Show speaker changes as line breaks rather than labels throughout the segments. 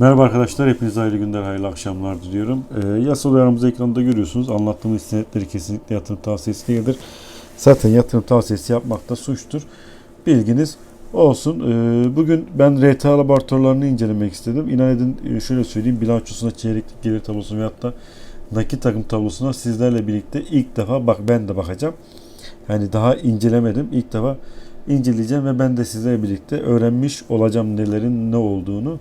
Merhaba arkadaşlar, hepinize hayırlı günler, hayırlı akşamlar diliyorum. Ee, yasal uyarımızı ekranda görüyorsunuz. Anlattığımız senetleri kesinlikle yatırım tavsiyesi değildir. Zaten yatırım tavsiyesi yapmak da suçtur. Bilginiz olsun. Ee, bugün ben RTA laboratuvarlarını incelemek istedim. İnan edin e, şöyle söyleyeyim, bilançosuna, çeyreklik gelir tablosuna veyahut da nakit takım tablosuna sizlerle birlikte ilk defa bak ben de bakacağım. Yani daha incelemedim. İlk defa inceleyeceğim ve ben de sizlerle birlikte öğrenmiş olacağım nelerin ne olduğunu.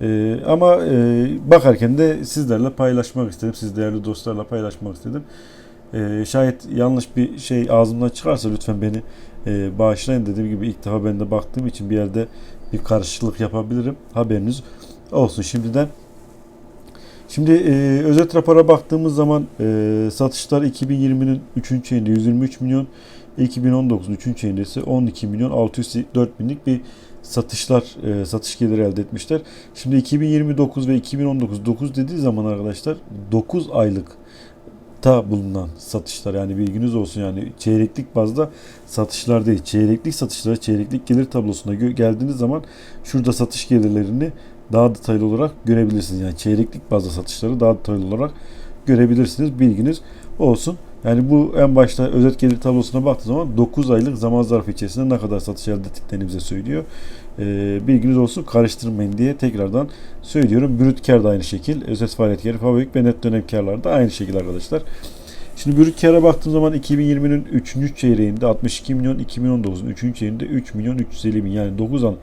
Ee, ama e, bakarken de sizlerle paylaşmak istedim. Siz değerli dostlarla paylaşmak istedim. Ee, şayet yanlış bir şey ağzımdan çıkarsa lütfen beni e, bağışlayın. Dediğim gibi ilk defa ben de baktığım için bir yerde bir karışıklık yapabilirim. Haberiniz olsun şimdiden. Şimdi e, özet rapora baktığımız zaman e, satışlar 2020'nin 3. ayında 123 milyon, 2019'un 3. ayında ise 12 milyon 604 binlik bir satışlar e, satış geliri elde etmişler. Şimdi 2029 ve 2019 9 dediği zaman arkadaşlar 9 aylık ta bulunan satışlar yani bilginiz olsun yani çeyreklik bazda satışlar değil çeyreklik satışlara çeyreklik gelir tablosuna geldiğiniz zaman şurada satış gelirlerini daha detaylı olarak görebilirsiniz. Yani çeyreklik bazda satışları daha detaylı olarak görebilirsiniz. Bilginiz olsun. Yani bu en başta özet gelir tablosuna baktığı zaman 9 aylık zaman zarfı içerisinde ne kadar satış elde ettiklerini bize söylüyor. Ee, bilginiz olsun karıştırmayın diye tekrardan söylüyorum. Brüt kar da aynı şekil. Özet faaliyet karı, fabrik ve net dönem karlar da aynı şekil arkadaşlar. Şimdi brüt kara baktığım zaman 2020'nin 3. çeyreğinde 62 milyon, 2019'un 3. çeyreğinde 3 milyon 350 bin yani 9 an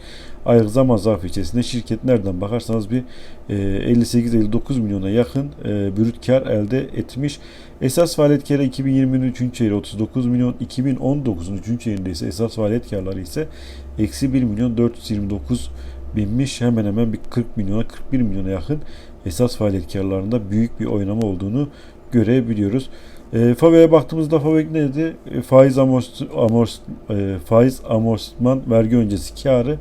aylık zaman zarfı içerisinde şirket nereden bakarsanız bir e, 58-59 milyona yakın e, brüt kar elde etmiş. Esas faaliyet karı 2020'nin 3. çeyreği 39 milyon, 2019'un 3. çeyreğinde ise esas faaliyet karları ise eksi 1 milyon 429 binmiş. Hemen hemen bir 40 milyona 41 milyona yakın esas faaliyet karlarında büyük bir oynama olduğunu görebiliyoruz. E, FAVÖ'ye baktığımızda FAVÖ neydi? E, faiz amors, amors e, vergi öncesi karı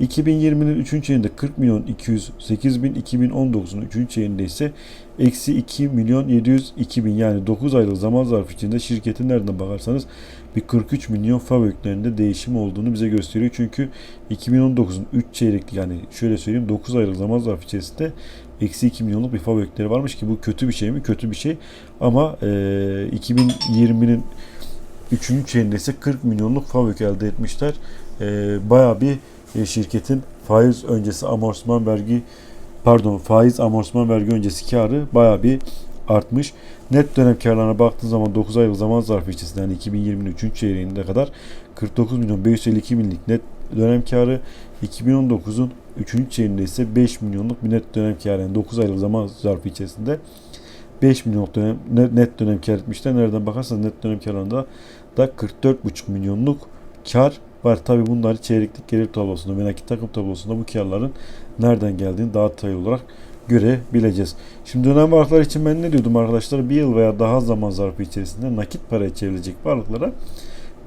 2020'nin 3. ayında 40 milyon 208 bin, 2019'un 3. ayında ise eksi 2 milyon 702 bin yani 9 aylık zaman zarfı içinde şirketin nereden bakarsanız bir 43 milyon FAVÖK'lerinde değişim olduğunu bize gösteriyor. Çünkü 2019'un 3 çeyrekli yani şöyle söyleyeyim 9 aylık zaman zarfı içerisinde eksi 2 milyonluk bir FAVÖK'leri varmış ki bu kötü bir şey mi? Kötü bir şey. Ama e, 2020'nin 3. çeyreğinde ise 40 milyonluk FAVÖK elde etmişler. E, bayağı bir şirketin faiz öncesi amortisman vergi pardon faiz amortisman vergi öncesi karı bayağı bir artmış. Net dönem karlarına baktığın zaman 9 aylık zaman zarfı içerisinde yani 2020'nin 3. çeyreğinde kadar 49 milyon 552 binlik net dönem karı 2019'un 3. çeyreğinde ise 5 milyonluk bir net dönem karı yani 9 aylık zaman zarfı içerisinde 5 milyonluk dönem, net dönem kar etmişler. Nereden bakarsanız net dönem karlarında da 44,5 milyonluk kar var. Tabi bunları çeyreklik gelir tablosunda ve nakit takım tablosunda bu karların nereden geldiğini daha detaylı olarak görebileceğiz. Şimdi dönem varlıklar için ben ne diyordum arkadaşlar? Bir yıl veya daha zaman zarfı içerisinde nakit paraya çevrilecek varlıklara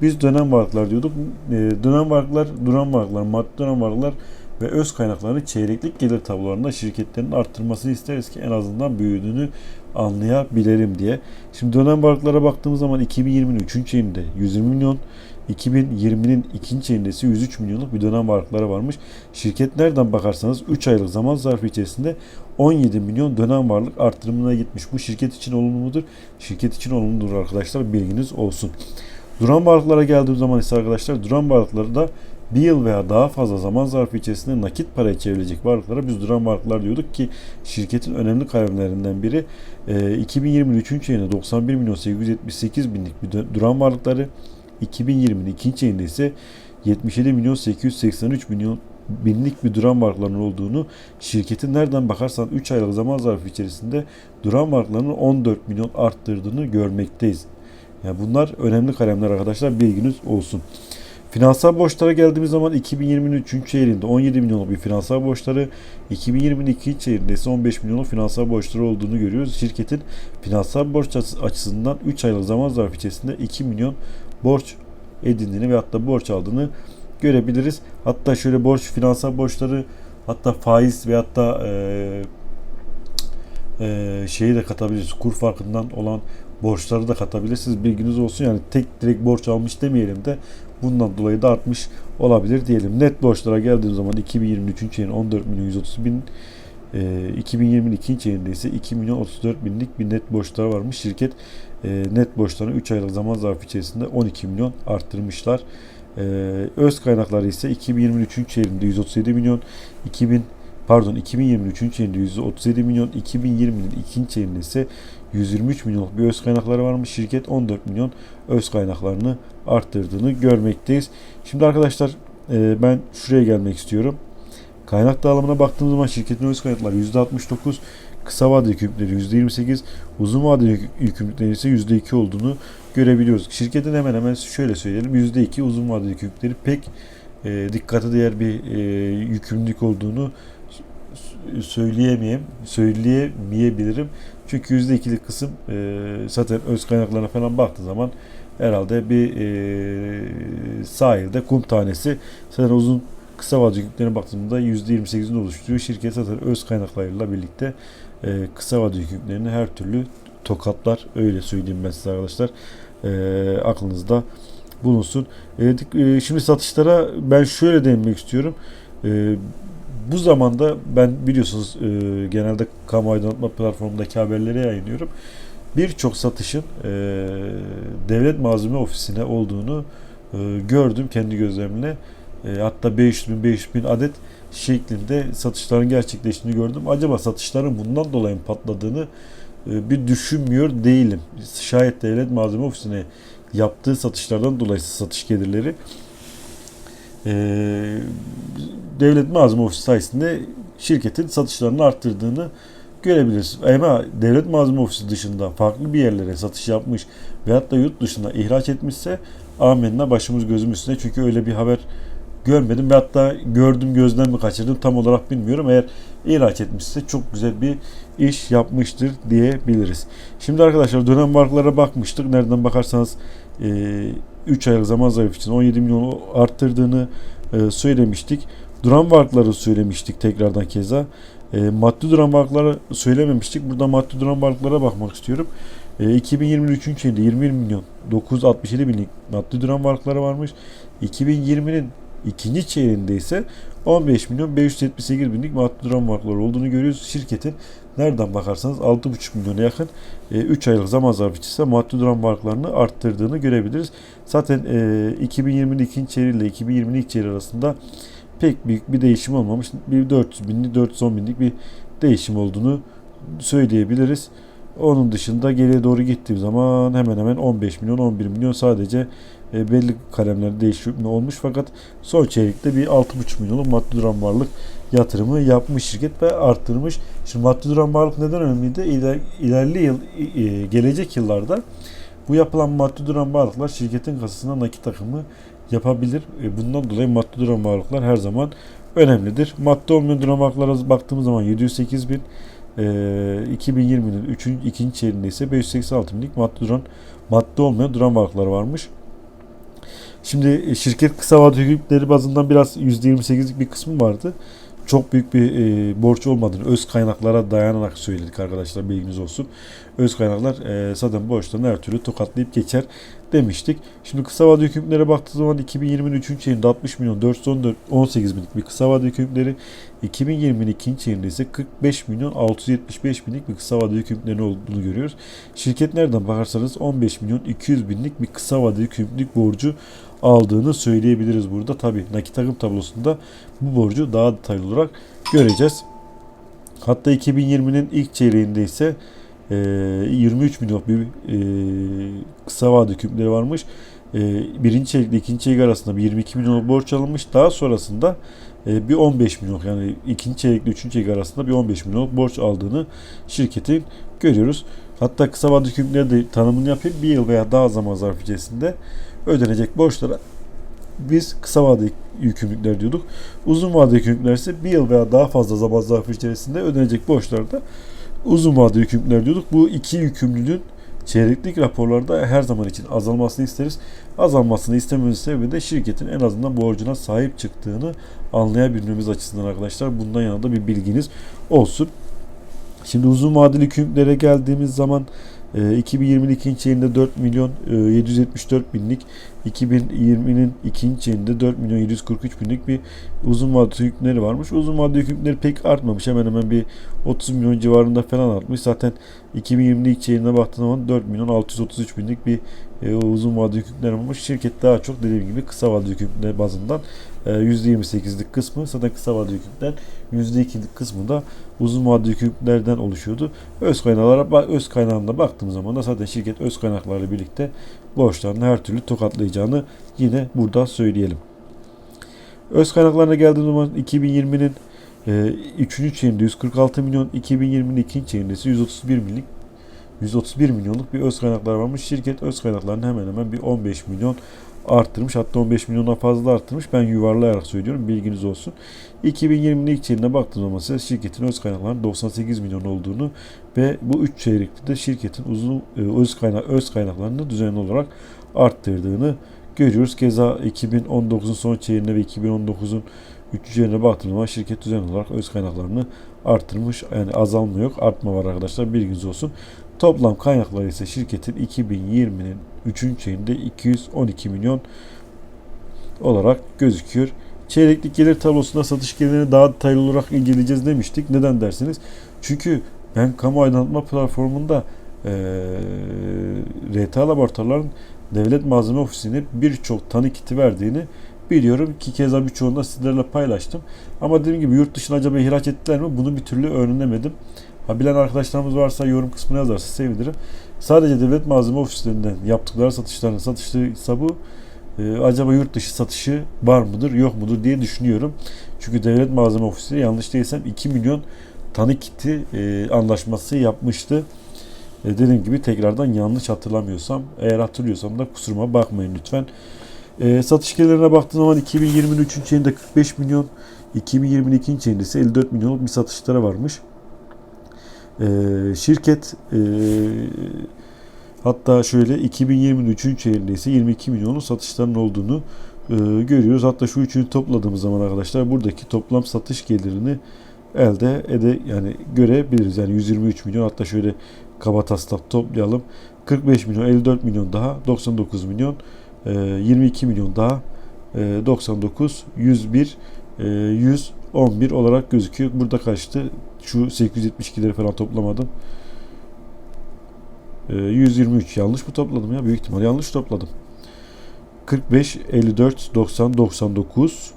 biz dönem varlıklar diyorduk. E, dönem varlıklar, duran varlıklar, maddi dönem varlıklar ve öz kaynaklarını çeyreklik gelir tablolarında şirketlerin arttırmasını isteriz ki en azından büyüdüğünü anlayabilirim diye. Şimdi dönem varlıklara baktığımız zaman 2020'nin 3. ayında 120 milyon, 2020'nin 2. ayında ise 103 milyonluk bir dönem varlıkları varmış. Şirket nereden bakarsanız 3 aylık zaman zarfı içerisinde 17 milyon dönem varlık artırımına gitmiş. Bu şirket için olumlu mudur? Şirket için olumludur arkadaşlar bilginiz olsun. Duran varlıklara geldiğim zaman ise arkadaşlar duran varlıkları da bir yıl veya daha fazla zaman zarfı içerisinde nakit paraya çevrilecek varlıklara biz varlıklar diyorduk ki şirketin önemli kalemlerinden biri e, 2023 ayında 91 milyon 878 binlik bir duran varlıkları 2020'nin ikinci ayında ise 77 milyon 883 milyon binlik bir duran varlıklarının olduğunu şirketin nereden bakarsan 3 aylık zaman zarfı içerisinde duran varlıklarının 14 milyon arttırdığını görmekteyiz. Yani bunlar önemli kalemler arkadaşlar bilginiz olsun. Finansal borçlara geldiğimiz zaman 2020'nin 3. çeyreğinde 17 milyonluk bir finansal borçları, 2020'nin 2. çeyreğinde ise 15 milyonluk finansal borçları olduğunu görüyoruz. Şirketin finansal borç açısından 3 aylık zaman zarfı içerisinde 2 milyon borç edindiğini ve hatta borç aldığını görebiliriz. Hatta şöyle borç, finansal borçları hatta faiz ve hatta e, e, şeyi de katabiliriz. Kur farkından olan borçları da katabilirsiniz. Bilginiz olsun. Yani tek direkt borç almış demeyelim de bundan dolayı da artmış olabilir diyelim. Net borçlara geldiğim zaman 2023 ayın 14 milyon 130 bin E, 2020'nin ikinci çeyreğinde ise 2 milyon 34 binlik bir net borçları varmış. Şirket e, net borçlarını 3 aylık zaman zarfı içerisinde 12 milyon arttırmışlar. E, öz kaynakları ise 2023'ün çeyreğinde 137 milyon, 2000 pardon 2023'ün çeyreğinde 137 milyon, 2020'nin ikinci çeyreğinde ise 123 milyonluk bir öz kaynakları varmış. Şirket 14 milyon öz kaynaklarını arttırdığını görmekteyiz. Şimdi arkadaşlar e, ben şuraya gelmek istiyorum. Kaynak dağılımına baktığımız zaman şirketin öz kaynakları %69, kısa vadeli yükümlülükleri %28, uzun vadeli yükümlülükleri ise %2 olduğunu görebiliyoruz. Şirketin hemen hemen şöyle söyleyelim %2 uzun vadeli yükümlülükleri pek e, dikkate değer bir e, yükümlülük olduğunu söyleyemeyeyim, söyleyemeyebilirim. Çünkü %2'lik kısım e, zaten öz kaynaklarına falan baktığı zaman herhalde bir e, sahilde kum tanesi zaten uzun kısa vadeli yükümlülüklerine baktığımda %28'ini oluşturuyor. Şirket zaten öz kaynaklarıyla birlikte e, kısa vadeli yükümlülüklerini her türlü tokatlar öyle söyleyeyim ben size arkadaşlar. E, aklınızda bulunsun. E, şimdi satışlara ben şöyle değinmek istiyorum. E, bu zamanda ben biliyorsunuz e, genelde kamu aydınlatma platformundaki haberleri yayınlıyorum. Birçok satışın e, devlet malzeme ofisine olduğunu e, gördüm kendi gözlerimle. E, hatta 500 bin 500 bin adet şeklinde satışların gerçekleştiğini gördüm. Acaba satışların bundan dolayı patladığını e, bir düşünmüyor değilim. Şayet devlet malzeme ofisine yaptığı satışlardan dolayı satış gelirleri e, devlet malzeme ofisi sayesinde şirketin satışlarını arttırdığını görebiliriz. Ama devlet malzeme ofisi dışında farklı bir yerlere satış yapmış veyahut da yurt dışına ihraç etmişse amenna başımız gözümüz üstüne çünkü öyle bir haber görmedim ve hatta gördüm gözden mi kaçırdım tam olarak bilmiyorum. Eğer ihraç etmişse çok güzel bir iş yapmıştır diyebiliriz. Şimdi arkadaşlar dönem varlıklara bakmıştık. Nereden bakarsanız e, 3 aylık zaman zarfı için 17 milyon arttırdığını e, söylemiştik. Duran varlıkları söylemiştik tekrardan keza. E, maddi duran varlıkları söylememiştik. Burada maddi duran varlıklara bakmak istiyorum. E, 2023'ün içinde 20 milyon 967 binlik maddi duran varlıkları varmış. 2020'nin ikinci çeyreğinde ise 15 milyon 578 binlik maddi duran varlıkları olduğunu görüyoruz. Şirketin nereden bakarsanız 6,5 milyona yakın 3 aylık zaman zarfı içinde maddi duran varlıklarını arttırdığını görebiliriz. Zaten 2020'nin ikinci çeyreği ile 2020'nin ilk çeyreği arasında pek büyük bir değişim olmamış. Bir 400 binlik 410 binlik bir değişim olduğunu söyleyebiliriz. Onun dışında geriye doğru gittiğim zaman hemen hemen 15 milyon 11 milyon sadece e, belli kalemlerde değişim olmuş fakat son çeyrekte bir 6,5 milyonluk maddi duran varlık yatırımı yapmış şirket ve arttırmış. Şimdi maddi duran varlık neden önemliydi? İler, ilerli yıl, e, gelecek yıllarda bu yapılan maddi duran varlıklar şirketin kasasına nakit takımı yapabilir. E, bundan dolayı maddi duran varlıklar her zaman önemlidir. Maddi olmayan duran varlıklara baktığımız zaman 708 bin e, 2020'nin 3. ikinci çeyreğinde ise 586 binlik maddi duran maddi olmayan duran varlıklar varmış. Şimdi şirket kısa vadeli yükümlülükleri bazından biraz %28'lik bir kısmı vardı. Çok büyük bir e, borç olmadığını öz kaynaklara dayanarak söyledik arkadaşlar bilginiz olsun. Öz kaynaklar e, zaten borçlarını her türlü tokatlayıp geçer demiştik. Şimdi kısa vadeli yükümlülere baktığı zaman 2020'nin 3. çeyreğinde 60 milyon 414 18 binlik bir kısa vadeli yükümlülükleri 2020'nin 2. çeyreğinde ise 45 milyon 675 binlik bir kısa vadeli yükümlülükleri olduğunu görüyoruz. Şirket nereden bakarsanız 15 milyon 200 binlik bir kısa vadeli yükümlülük borcu aldığını söyleyebiliriz burada. Tabi nakit akım tablosunda bu borcu daha detaylı olarak göreceğiz. Hatta 2020'nin ilk çeyreğinde ise 23 milyon bir e, kısa vade hükümleri varmış. E, birinci çeyrekle ikinci çeyrek arasında bir 22 milyon borç alınmış. Daha sonrasında e, bir 15 milyon yani ikinci çeyrekle üçüncü çeyrek arasında bir 15 milyon borç aldığını şirketin görüyoruz. Hatta kısa vade hükümleri de tanımını yapayım. Bir yıl veya daha zaman zarfı içerisinde ödenecek borçlara biz kısa vadeli yükümlülükler diyorduk. Uzun vadeli yükümlülükler ise bir yıl veya daha fazla zaman zarfı içerisinde ödenecek borçlarda uzun vadeli yükümlülükler diyorduk. Bu iki yükümlülüğün çeyreklik raporlarda her zaman için azalmasını isteriz. Azalmasını istememiz sebebi de şirketin en azından borcuna sahip çıktığını anlayabilmemiz açısından arkadaşlar. Bundan yana da bir bilginiz olsun. Şimdi uzun vadeli yükümlülüklere geldiğimiz zaman 2020'nin ikinci çeyreğinde 4 milyon e, 774 binlik 2020'nin ikinci çeyreğinde 4 milyon 743 binlik bir uzun vadeli yükleri varmış. Uzun vadeli yükleri pek artmamış. Hemen hemen bir 30 milyon civarında falan artmış. Zaten 2020'nin ilk çeyreğine zaman 4 milyon 633 binlik bir e, uzun vadeli yükler olmuş. Şirket daha çok dediğim gibi kısa vadeli yükler bazından e, %28'lik kısmı zaten kısa vadeli yükler %2'lik kısmı da uzun vadeli yüklerden oluşuyordu. Öz kaynaklara öz kaynağına baktığım zaman da zaten şirket öz kaynaklarla birlikte borçlarını her türlü tokatlayacağını yine burada söyleyelim. Öz kaynaklarına geldiğim zaman 2020'nin e, 3. çeyreğinde 146 milyon, 2020'nin 2. çeyreğinde ise 131 milyon 131 milyonluk bir öz kaynaklar varmış. Şirket öz kaynaklarını hemen hemen bir 15 milyon arttırmış. Hatta 15 milyondan fazla arttırmış. Ben yuvarlayarak söylüyorum. Bilginiz olsun. 2020'nin ilk çeyreğine baktığım zaman ise şirketin öz kaynaklarının 98 milyon olduğunu ve bu 3 çeyrekte de şirketin uzun e, öz kaynak öz kaynaklarını düzenli olarak arttırdığını görüyoruz. Keza 2019'un son çeyreğinde ve 2019'un 3. çeyreğine baktığım zaman şirket düzenli olarak öz kaynaklarını arttırmış. Yani azalma yok, artma var arkadaşlar. Bilginiz olsun. Toplam kaynakları ise şirketin 2020'nin 3. çeyreğinde 212 milyon olarak gözüküyor. Çeyreklik gelir tablosunda satış gelirini daha detaylı olarak inceleyeceğiz demiştik. Neden dersiniz? Çünkü ben kamu aydınlatma platformunda e, RTA laboratuvarların devlet malzeme ofisine birçok tanı kiti verdiğini biliyorum ki keza birçoğunu da sizlerle paylaştım. Ama dediğim gibi yurt dışına acaba ihraç ettiler mi bunu bir türlü öğrenemedim. Ha, bilen arkadaşlarımız varsa yorum kısmına yazarsa sevinirim. Sadece devlet malzeme ofislerinden yaptıkları satışların satışıysa bu e, acaba yurt dışı satışı var mıdır yok mudur diye düşünüyorum. Çünkü devlet malzeme ofisi yanlış değilsem 2 milyon tanı kiti e, anlaşması yapmıştı. E, dediğim gibi tekrardan yanlış hatırlamıyorsam eğer hatırlıyorsam da kusuruma bakmayın lütfen. E, satış gelirine baktığım zaman 2023 3. çeyreğinde 45 milyon 2022 2. çeyreğinde ise 54 milyonluk bir satışlara varmış. E, şirket e, hatta şöyle 2023 3. çeyreğinde ise 22 milyonluk satışların olduğunu e, görüyoruz. Hatta şu üçünü topladığımız zaman arkadaşlar buradaki toplam satış gelirini elde ede yani görebiliriz. Yani 123 milyon hatta şöyle kaba taslak toplayalım. 45 milyon, 54 milyon daha, 99 milyon, 22 milyon daha, 99, 101, 111 olarak gözüküyor. Burada kaçtı? Şu 872'leri falan toplamadım. 123 yanlış mı topladım ya? Büyük ihtimal yanlış topladım. 45, 54, 90, 99,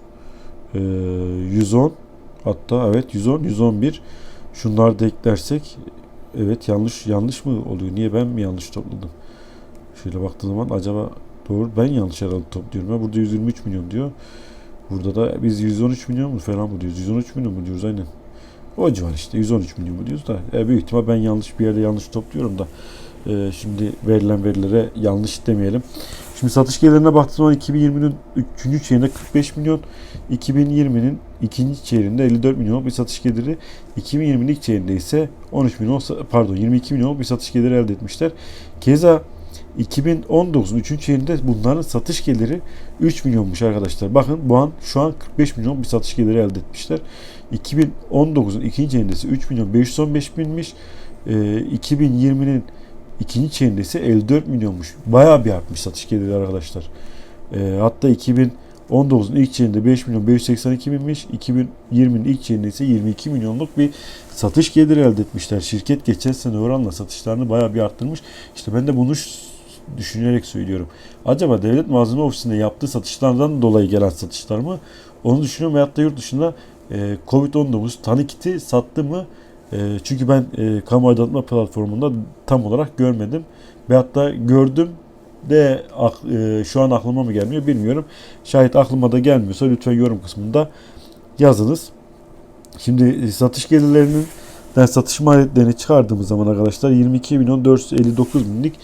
110 hatta evet 110, 111 şunları da eklersek evet yanlış yanlış mı oluyor? Niye ben mi yanlış topladım? Şöyle baktığım zaman acaba doğru ben yanlış herhalde topluyorum. Ya burada 123 milyon diyor. Burada da biz 113 milyon mu falan mı diyoruz? 113 milyon mu diyoruz aynen. O civar işte 113 milyon mu diyoruz da e, büyük ihtimal ben yanlış bir yerde yanlış topluyorum da e, şimdi verilen verilere yanlış demeyelim. Şimdi satış gelirine baktığım zaman 2020'nin 3. çeyreğinde 45 milyon, 2020'nin ikinci çeyreğinde 54 milyon bir satış geliri, 2020'nin ilk çeyreğinde ise 13 milyon pardon 22 milyon bir satış geliri elde etmişler. Keza 2019'un 3. çeyreğinde bunların satış geliri 3 milyonmuş arkadaşlar. Bakın bu an şu an 45 milyon bir satış geliri elde etmişler. 2019'un ikinci çeyreğinde ise 3 milyon 515 binmiş. Ee, 2020'nin ikinci çeyreğinde ise 54 milyonmuş. Bayağı bir artmış satış geliri arkadaşlar. Ee, hatta 2019'un ilk çeyreğinde 5 milyon 582 binmiş. 2020'nin ilk çeyreğinde ise 22 milyonluk bir satış geliri elde etmişler. Şirket geçen sene oranla satışlarını bayağı bir arttırmış. İşte ben de bunu düşünerek söylüyorum. Acaba devlet malzeme ofisinde yaptığı satışlardan dolayı gelen satışlar mı? Onu düşünüyorum veyahut da yurt dışında e, Covid-19 tanı kiti sattı mı? E, çünkü ben e, kamu aydınlatma platformunda tam olarak görmedim. Ve hatta gördüm de e, şu an aklıma mı gelmiyor bilmiyorum. Şayet aklıma da gelmiyorsa lütfen yorum kısmında yazınız. Şimdi satış gelirlerinin den satış maliyetlerini çıkardığımız zaman arkadaşlar 22 milyon 459 binlik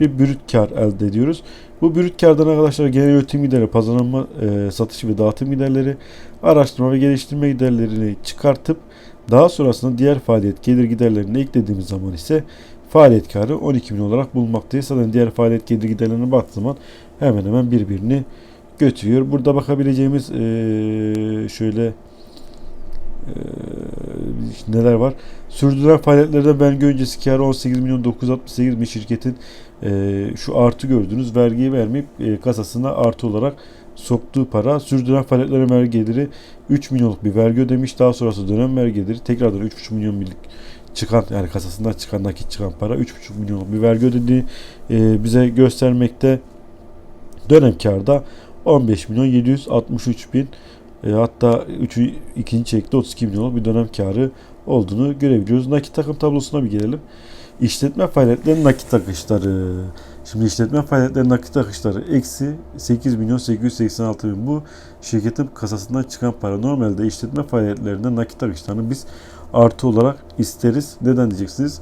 bir brüt kar elde ediyoruz. Bu brüt kardan arkadaşlar genel üretim giderleri, pazarlama, e, satış ve dağıtım giderleri, araştırma ve geliştirme giderlerini çıkartıp daha sonrasında diğer faaliyet gelir giderlerini eklediğimiz zaman ise faaliyet karı 12 milyon olarak bulunmaktayız. Zaten diğer faaliyet gelir giderlerine baktığı zaman hemen hemen birbirini götürüyor. Burada bakabileceğimiz e, şöyle e, neler var? Sürdürülen faaliyetlerde vergi öncesi karı 18 milyon 968 bin şirketin e, şu artı gördüğünüz vergiyi vermeyip e, kasasına artı olarak soktuğu para. Sürdüren faaliyetlere vergi geliri 3 milyonluk bir vergi ödemiş. Daha sonrası dönem vergi geliri tekrardan 3,5 milyon birlik çıkan yani kasasından çıkan nakit çıkan para 3,5 milyonluk bir vergi ödediği e, bize göstermekte. Dönem karda 15 milyon 763 bin e, hatta 3. ikinci çeyrekte 32 milyonluk bir dönem karı olduğunu görebiliyoruz. Nakit takım tablosuna bir gelelim. İşletme faaliyetleri nakit akışları. Şimdi işletme faaliyetleri nakit akışları eksi 8 milyon 886 bin. Bu şirketin kasasından çıkan para. Normalde işletme faaliyetlerinde nakit akışlarını biz artı olarak isteriz. Neden diyeceksiniz?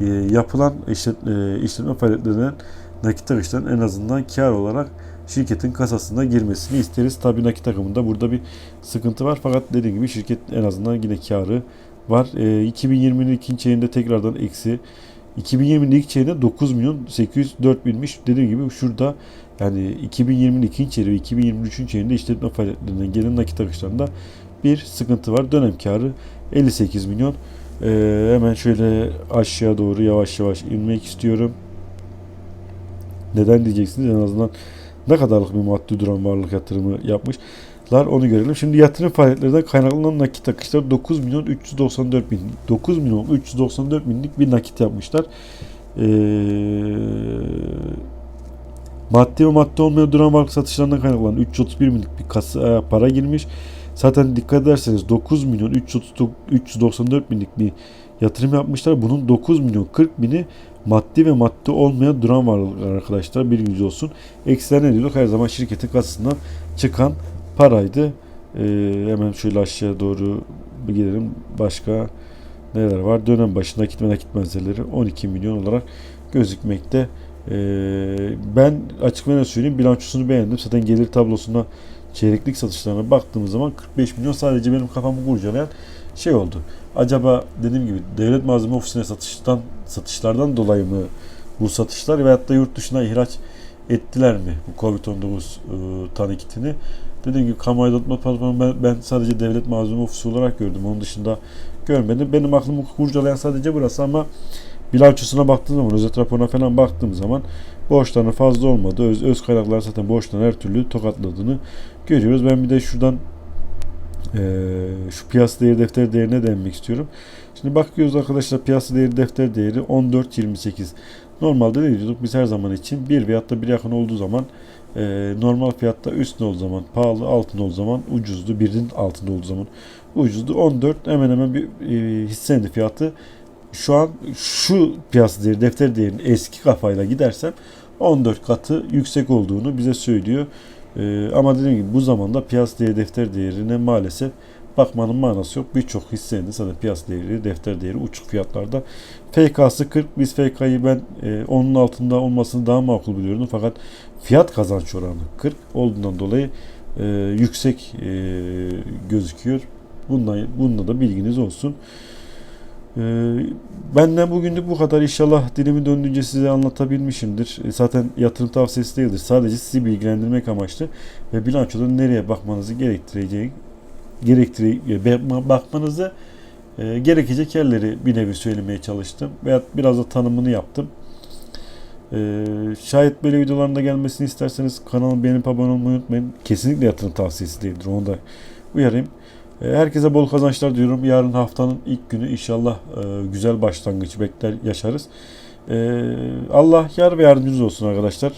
E, yapılan işlet, e, işletme faaliyetlerinden nakit akışların en azından kar olarak şirketin kasasına girmesini isteriz. Tabii nakit akımında burada bir sıkıntı var. Fakat dediğim gibi şirket en azından yine karı var. E, 2020'nin ikinci çeyreğinde tekrardan eksi. 2020'nin ilk çeyreğinde 9 milyon 804 binmiş. Dediğim gibi şurada yani 2020'nin ikinci çeyreği ve 2023'ün çeyreğinde işletme faaliyetlerinden gelen nakit akışlarında bir sıkıntı var. Dönem karı 58 milyon. Ee, hemen şöyle aşağı doğru yavaş yavaş inmek istiyorum. Neden diyeceksiniz? En azından ne kadarlık bir maddi duran varlık yatırımı yapmışlar onu görelim. Şimdi yatırım faaliyetlerinden kaynaklanan nakit akışları 9 milyon 394 bin. 9 milyon 394 binlik bir nakit yapmışlar. Ee, maddi ve maddi olmayan duran varlık satışlarından kaynaklanan 331 binlik bir kasa para girmiş. Zaten dikkat ederseniz 9 milyon 330, 394 binlik bir yatırım yapmışlar. Bunun 9 milyon 40 bini maddi ve maddi olmayan duran varlıklar arkadaşlar bilginiz olsun. Eksiler ne diyorduk? Her zaman şirketin kasasından çıkan paraydı. Ee, hemen şöyle aşağı doğru bir gidelim. Başka neler var? Dönem başı nakit ve nakit benzerleri 12 milyon olarak gözükmekte. Ee, ben açık ve söyleyeyim bilançosunu beğendim. Zaten gelir tablosuna çeyreklik satışlarına baktığımız zaman 45 milyon sadece benim kafamı kurcalayan şey oldu. Acaba dediğim gibi devlet malzeme ofisine satıştan satışlardan dolayı mı bu satışlar veyahut da yurt dışına ihraç ettiler mi bu Covid-19 e, tanı kitini? Dediğim gibi kamu aydınlatma platformu ben, ben sadece devlet malzeme ofisi olarak gördüm. Onun dışında görmedim. Benim aklımı kurcalayan sadece burası ama bilançosuna baktığım zaman, özet raporuna falan baktığım zaman borçların fazla olmadı. Öz, öz kaynaklar zaten borçtan her türlü tokatladığını görüyoruz. Ben bir de şuradan ee, şu piyasa değeri defter değerine değinmek istiyorum. Şimdi bakıyoruz arkadaşlar piyasa değeri defter değeri 14.28. Normalde ne diyorduk? Biz her zaman için bir veyahut da bir yakın olduğu zaman e, normal fiyatta üstünde olduğu zaman pahalı, altında olduğu zaman ucuzdu. Birinin altında olduğu zaman ucuzdu. 14 hemen hemen bir e, hissenin fiyatı şu an şu piyasa değeri defter değerinin eski kafayla gidersem 14 katı yüksek olduğunu bize söylüyor. Ee, ama dediğim gibi bu zamanda piyasa değeri defter değerine maalesef bakmanın manası yok. Birçok hissenin zaten piyasa değeri defter değeri uçuk fiyatlarda. FK'sı 40. Biz FK'yı ben e, onun altında olmasını daha makul biliyordum. Fakat fiyat kazanç oranı 40 olduğundan dolayı e, yüksek e, gözüküyor. Bundan, bununla da bilginiz olsun. Ee, benden bugünlük bu kadar. İnşallah dilimi döndüğünce size anlatabilmişimdir. E, Zaten yatırım tavsiyesi değildir. Sadece sizi bilgilendirmek amaçlı ve bilançoda nereye bakmanızı gerektireceği gerektire bakmanızı e, gerekecek yerleri bir nevi söylemeye çalıştım. Veya biraz da tanımını yaptım. E, şayet böyle videolarında gelmesini isterseniz kanalıma beğenip abone olmayı unutmayın. Kesinlikle yatırım tavsiyesi değildir. Onu da uyarayım. E, Herkese bol kazançlar diyorum. Yarın haftanın ilk günü inşallah e, güzel başlangıç bekler yaşarız. E, Allah yar ve yardımcınız olsun arkadaşlar.